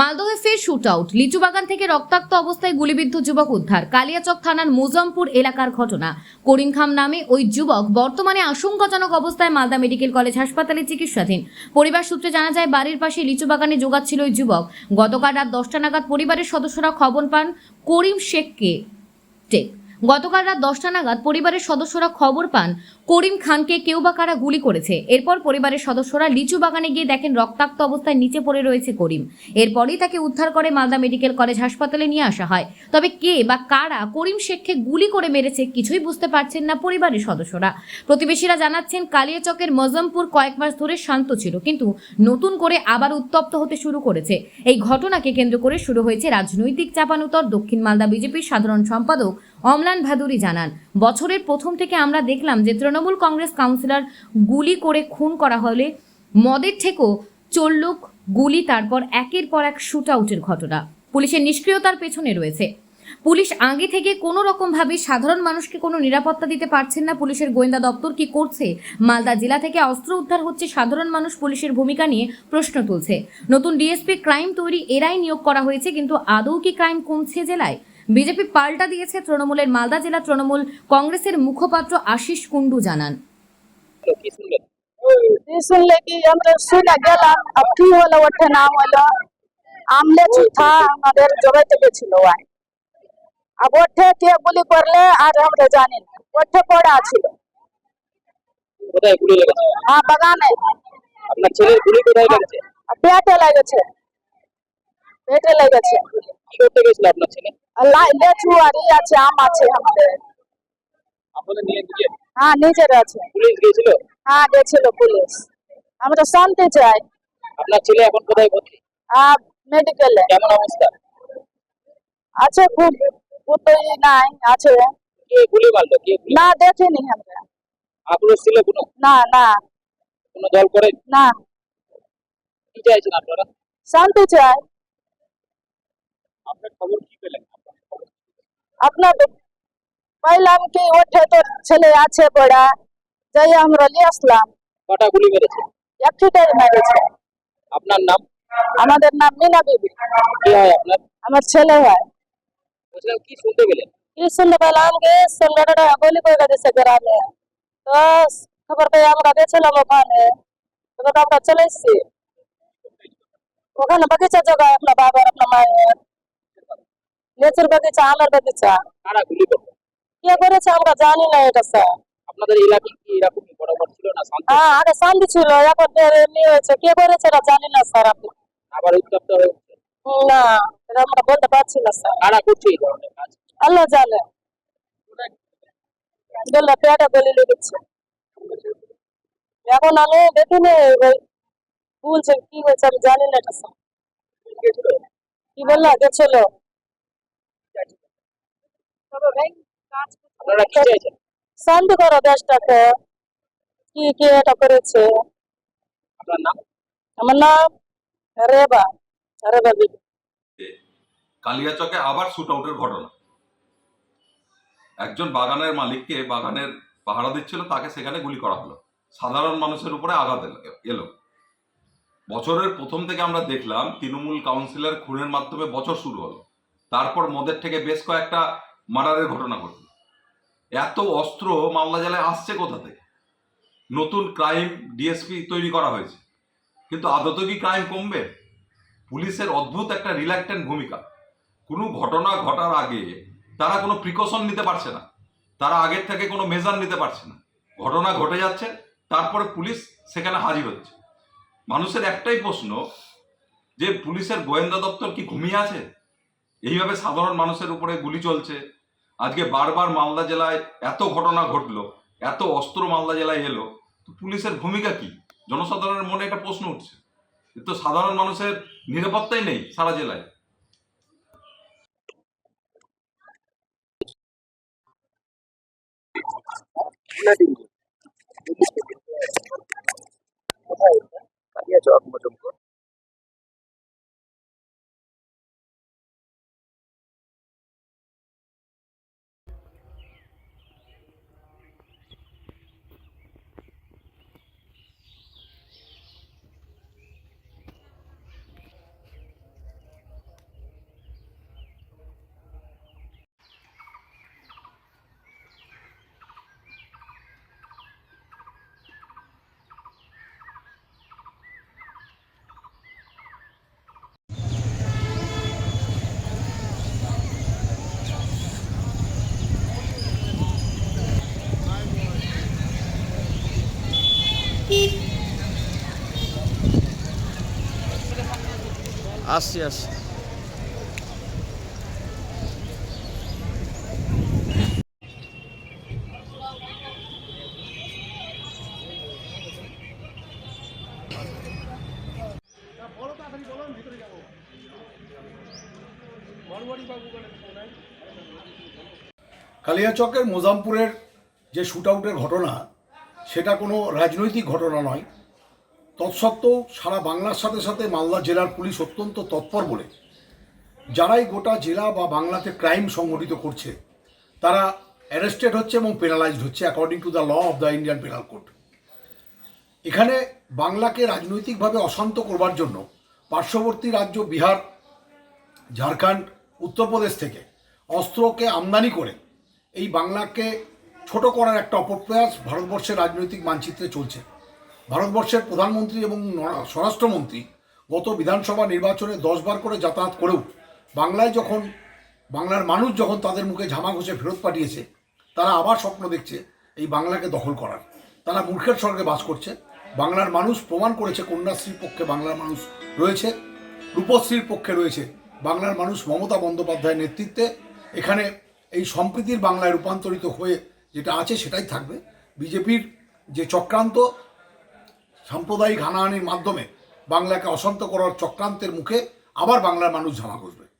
মালদহে ফের shoot out লিচু বাগান থেকে রক্তাক্ত অবস্থায় গুলিবিদ্ধ যুবক উদ্ধার। কালিয়াচক থানার মুজমপুর এলাকার ঘটনা। করিম খাম নামে ওই যুবক বর্তমানে আশঙ্কাজনক অবস্থায় মালদা মেডিকেল কলেজ হাসপাতালে চিকিৎসাধীন। পরিবার সূত্রে জানা যায়, বাড়ির পাশে লিচু বাগানে যোগাচ্ছিল ওই যুবক। গতকাল রাত দশটা নাগাদ পরিবারের সদস্যরা খবর পান করিম শেখকে। টেক গতকাল রাত দশটা নাগাদ পরিবারের সদস্যরা খবর পান করিম খানকে কেউ বা কারা গুলি করেছে? এরপর পরিবারের সদস্যরা লিচু বাগানে গিয়ে দেখেন রক্তাক্ত অবস্থায় নিচে পড়ে রয়েছে করিম। এরপরই তাকে উদ্ধার করে মালদা মেডিকেল কলেজ হাসপাতালে নিয়ে আসা হয়। তবে কে বা কারা করিম শেখকে গুলি করে মেরেছে কিছুই বুঝতে পারছেন না পরিবারের সদস্যরা। প্রতিবেশীরা জানাচ্ছেন, কালিয়াচকের মজমপুর কয়েক মাস ধরে শান্ত ছিল, কিন্তু নতুন করে আবার উত্তপ্ত হতে শুরু করেছে। এই ঘটনাকে কেন্দ্র করে শুরু হয়েছে রাজনৈতিক চাপানুতর। দক্ষিণ মালদা বিজেপির সাধারণ সম্পাদক অমলান ভাদুরী জানান, বছরের প্রথম থেকে আমরা দেখলাম যে তৃণমূল কংগ্রেস কাউন্সিলর গুলি করে খুন করা হলে মদের ঠেকো চল্লুক গুলি, তারপর একের পর এক শুট আউটের ঘটনা। পুলিশের নিষ্ক্রিয়তার পেছনে রয়েছে। পুলিশ আগে থেকে কোনো রকমভাবে সাধারণ মানুষকে কোনো নিরাপত্তা দিতে পারছেন না। পুলিশের গোয়েন্দা দপ্তর কি করছে? মালদা জেলা থেকে অস্ত্র উদ্ধার হচ্ছে। সাধারণ মানুষ পুলিশের ভূমিকা নিয়ে প্রশ্ন তুলছে। নতুন ডিএসপি ক্রাইম তৈরি, এরাই নিয়োগ করা হয়েছে, কিন্তু আদৌ কি ক্রাইম কমছে জেলায়? বিজেপি পাল্টা দিয়েছে তৃণমূলের মালদা জেলা তৃণমূল কংগ্রেসের মুখপাত্র আশিস কুন্ডু জানান। শুনলে কে করলে আর আমরা ওঠে পড়া ছিল। হ্যাঁ, লেগেছে হ্যাঁ, লেগেছে। পেটে লেগেছে। লেচু আর ই আছে আম আছে আমাদের। আপনাদের নিয়ে গিয়ে। হ্যাঁ নিজের আছে। পুলিশ গিয়েছিল? হ্যাঁ গেছিল পুলিশ। আমরা শান্তি চাই। আপনার ছেলে এখন কোথায় ভর্তি? আর মেডিকেলে কেমন অবস্থা? আছে খুব খুব নাই আছে। কে গুলি মারলো? কে না দেখিনি আমরা। আক্রোশ ছিল কোনো? না না। কোনো দল করে? না। কি চাইছেন আপনারা? শান্তি চাই। আপনার খবর কি পেলেন? আপনার পাইলাম কি ওঠে তোর ছেলে আছে পড়া যাই আমরা নিয়ে আসলাম কটা গুলি মেরেছে একটাই মেরেছে আপনার নাম আমাদের নাম মিনা বিবি কি হয় আপনার আমার ছেলে হয় বলছিলাম কি শুনতে পেলেন কি শুনতে পেলাম কি সন্ধ্যাটা গুলি করে দিয়েছে গ্রামে তো খবর পেয়ে আমরা গেছিলাম ওখানে তো আমরা চলে এসেছি ওখানে বাগিচা জায়গায় আপনার বাবার আপনার মায়ের লেচুর বাগিচা আমের বাগিচা। কারা গুলি করল? কে করেছে আমরা জানি না এটা স্যার আপনাদের এলাকায় কি এরকম বরাবর ছিল না শান্ত? হ্যাঁ আগে শান্তি ছিল এখন এমনি হয়েছে। কে করেছে এটা জানি না স্যার আপনি। আবার উত্তপ্ত হয়ে না এটা আমরা বলতে পারছি না স্যার। কারা করছে এই ধরনের কাজ? আল্লাহ জানে। বলল পেটে গলি লেগেছে এখন আমি দেখিনি ওই বলছে কি হয়েছে আমি জানি না এটা স্যার? কি বলল গেছিল কি দেশটাকে কি কি এটা করেছে? আপনার নাম? আমার নাম রেবা রেবা বিবি। কালিয়াচকে আবার শুট আউটের ঘটনা। একজন বাগানের মালিককে বাগানের পাহারা দিচ্ছিল তাকে সেখানে গুলি করা হলো। সাধারণ মানুষের উপরে আঘাত এলো। বছরের প্রথম থেকে আমরা দেখলাম তৃণমূল কাউন্সিলর খুনের মাধ্যমে বছর শুরু হলো। তারপর মদের থেকে বেশ কয়েকটা মার্ডারের ঘটনা ঘটল। এত অস্ত্র মালদা জেলায় আসছে কোথা থেকে? নতুন ক্রাইম ডিএসপি তৈরি করা হয়েছে। কিন্তু আদত কি ক্রাইম কমবে? পুলিশের অদ্ভুত একটা রিল্যাক্টেন্ট ভূমিকা। কোনো ঘটনা ঘটার আগে তারা কোনো প্রিকশন নিতে পারছে না। তারা আগের থেকে কোনো মেজার নিতে পারছে না। ঘটনা ঘটে যাচ্ছে, তারপরে পুলিশ সেখানে হাজির হচ্ছে। মানুষের একটাই প্রশ্ন, যে পুলিশের গোয়েন্দা দপ্তর কি ঘুমিয়ে আছে? এইভাবে সাধারণ মানুষের উপরে গুলি চলছে আজকে বারবার মালদা জেলায় এত ঘটনা ঘটলো, এত অস্ত্র মালদা জেলায় এলো, তো পুলিশের ভূমিকা কি? জনসাধারণের মনে একটা প্রশ্ন উঠছে। এ তো সাধারণ মানুষের নিরাপত্তাই নেই সারা জেলায়। কোথায় কালিয়াচক মজমপুর আসছি আসছি। কালিয়াচকের মোজামপুরের যে শুট ঘটনা সেটা কোনো রাজনৈতিক ঘটনা নয়। তৎসত্ত্বেও সারা বাংলার সাথে সাথে মালদা জেলার পুলিশ অত্যন্ত তৎপর বলে। যারাই গোটা জেলা বা বাংলাতে ক্রাইম সংগঠিত করছে, তারা অ্যারেস্টেড হচ্ছে এবং পেনালাইজড হচ্ছে according to the law of the Indian penal code এখানে বাংলাকে রাজনৈতিকভাবে অশান্ত করবার জন্য পার্শ্ববর্তী রাজ্য বিহার, ঝাড়খণ্ড, উত্তরপ্রদেশ থেকে অস্ত্রকে আমদানি করে এই বাংলাকে ছোট করার একটা অপপ্রয়াস ভারতবর্ষের রাজনৈতিক মানচিত্রে চলছে। ভারতবর্ষের প্রধানমন্ত্রী এবং স্বরাষ্ট্রমন্ত্রী গত বিধানসভা নির্বাচনে দশবার করে যাতায়াত করেও বাংলায় যখন, বাংলার মানুষ যখন তাদের মুখে ঝামা ঘষে ফেরত পাঠিয়েছে, তারা আবার স্বপ্ন দেখছে এই বাংলাকে দখল করার। তারা মূর্খের স্বর্গে বাস করছে। বাংলার মানুষ প্রমাণ করেছে কন্যাশ্রীর পক্ষে বাংলার মানুষ রয়েছে, রূপশ্রীর পক্ষে রয়েছে বাংলার মানুষ মমতা বন্দ্যোপাধ্যায়ের নেতৃত্বে। এখানে এই সম্প্রীতির বাংলায় রূপান্তরিত হয়ে যেটা আছে সেটাই থাকবে। বিজেপির যে চক্রান্ত সাম্প্রদায়িক হানাহানির মাধ্যমে বাংলাকে অশান্ত করার চক্রান্তের মুখে আবার বাংলার মানুষ ঝামা ঘষবে।